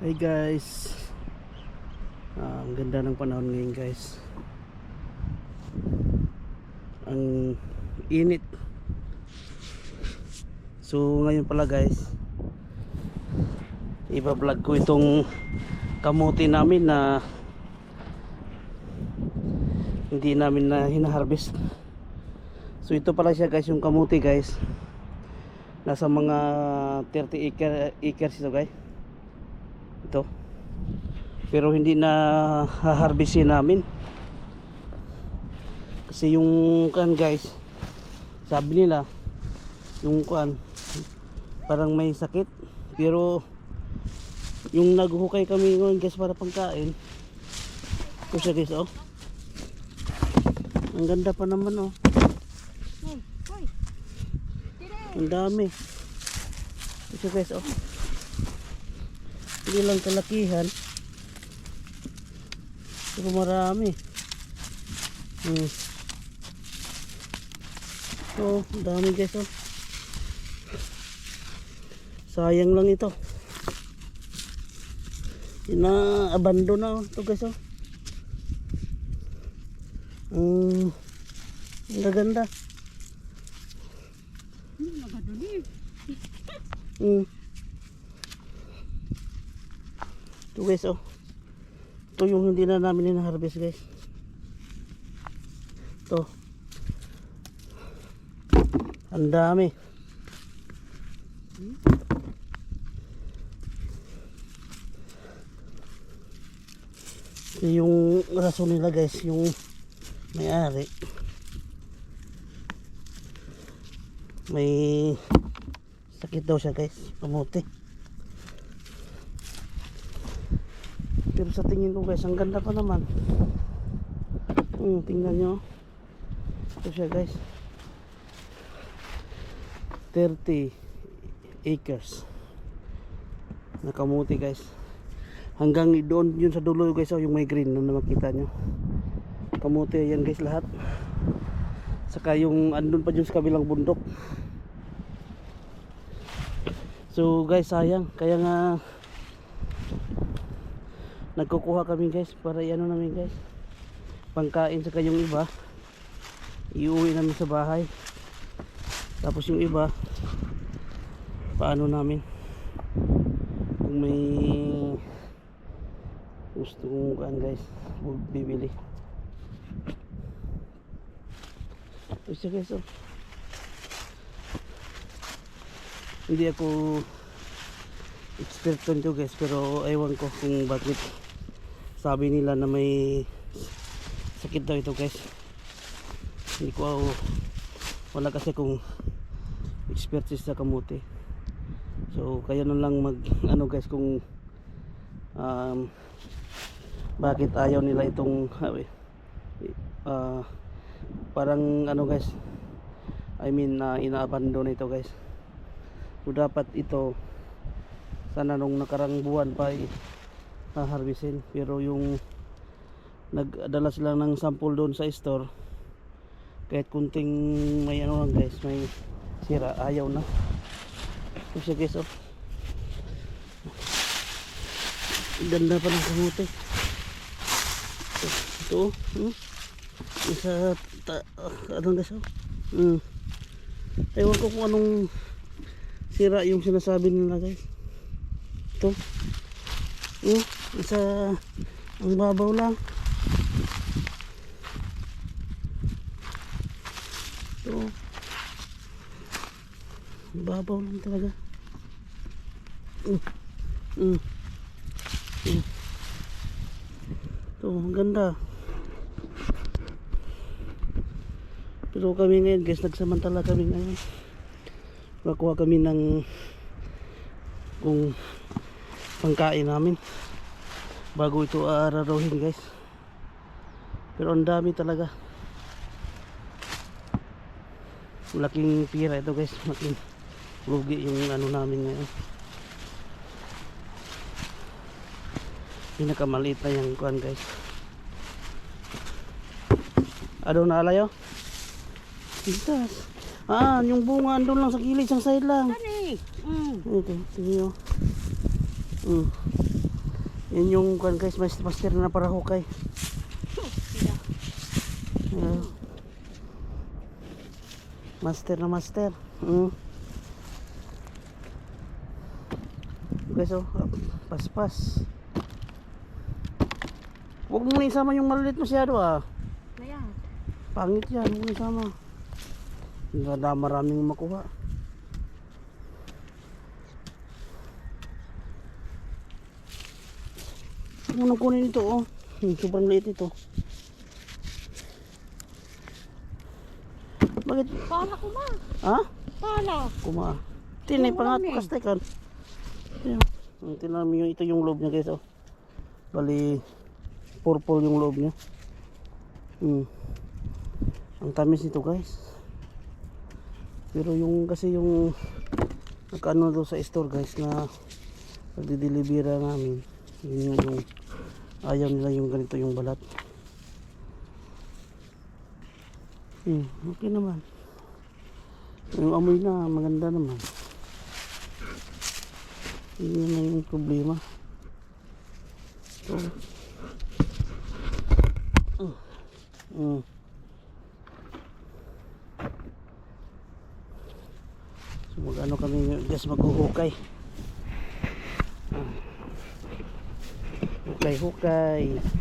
Hey guys. Ah, Ang ganda ng panahon ngayon guys. Ang init. So ngayon pala guys Iba-vlog ko itong kamuti namin na hindi namin na hinaharvest. So ito pala siya guys yung kamuti guys. Nasa mga 30 acre, acres ito guys ito. Pero hindi na haharbisin namin. Kasi yung kan guys sabi nila yung kan parang may sakit. Pero yung naghukay kami ngayon guys para pangkain. Ito siya guys oh. Ang ganda pa naman oh. Ang dami. Ito siya guys oh hindi lang kalakihan. Pero marami. Hmm. so dami guys oh. Sayang lang ito. Ina-abandon na oh, ito guys oh. Ang ang gaganda. Hmm, magaduli. Mm. Ito guys oh. Ito yung hindi na namin ina-harvest guys. Ito. Ang dami. Ito yung rason nila guys, yung may-ari. May sakit daw siya guys, kamuti. Pero sa tingin ko guys, ang ganda pa naman. Hmm, tingnan nyo. Ito siya guys. 30 acres. Nakamuti guys. Hanggang doon yun sa dulo guys, oh, yung may green na makita nyo. Kamuti yan guys lahat. Saka yung andun pa dyan sa kabilang bundok. So guys sayang kaya nga nagkukuha kami guys para iano namin guys pangkain sa kayong iba. Iuwi namin sa bahay. Tapos yung iba paano namin? Kung may gusto kong kuhan guys bibili. Siya guys oh hindi ako experto nito guys pero ewan ko kung bakit sabi nila na may sakit daw ito guys. Hindi ko ako wala kasi kung expertise sa kamuti so kaya na lang mag ano guys kung um, bakit ayaw nila itong uh, parang ano guys I mean uh, ina-abandon ito guys. So dapat ito sana nung nakarang buwan pa ay haharbisin. Pero yung nagdala sila ng sample doon sa store kahit kunting may ano lang guys may sira ayaw na. Ito siya guys oh ganda pa ng kamuti ito, ito hmm? isa ta, ah, ano guys oh hmm. ewan ko kung anong sira yung sinasabi nila guys. Ito. Oh, isa ang babaw lang ito ang babaw lang talaga mm. Mm. Mm. ito ang ganda pero kami ngayon guys nagsamantala kami ngayon nakuha kami ng kung pangkain namin bago ito aararawin guys pero ang dami talaga malaking pira ito guys malaking lugi yung ano namin ngayon pinakamaliit na yung kuhan guys ano na alayo? Pintas. Ah, yung bunga andun lang sa gilid, isang side lang. Tani. Mm. Ito, tingnan nyo. Mm. Yan yung kan guys, mas master na para hukay. Ayan. Master na master. Mm. Guys, oh, ah, paspas. Huwag mo na isama yung maliit masyado ah. Pangit yan, huwag mo isama. Hindi na maraming makuha. Nang kunin ito oh. Hmm, sobrang liit ito. Bakit? Pala ko ma. Ha? Pala. Kuma. Tinay pa nga. Ayan. Ang Tingnan mo yung ito yung loob niya guys oh. Bali purple yung loob niya. Hmm. Ang tamis nito guys. Pero yung kasi yung nagkano do sa store guys na pagdidelibera namin. Yun yung, yung ayaw nila yung ganito yung balat. Hmm, okay naman. Yung amoy na maganda naman. Yun na yung problema. So, mm. So mag-ano kami guys maghuhukay. Ah. Hukay, hukay.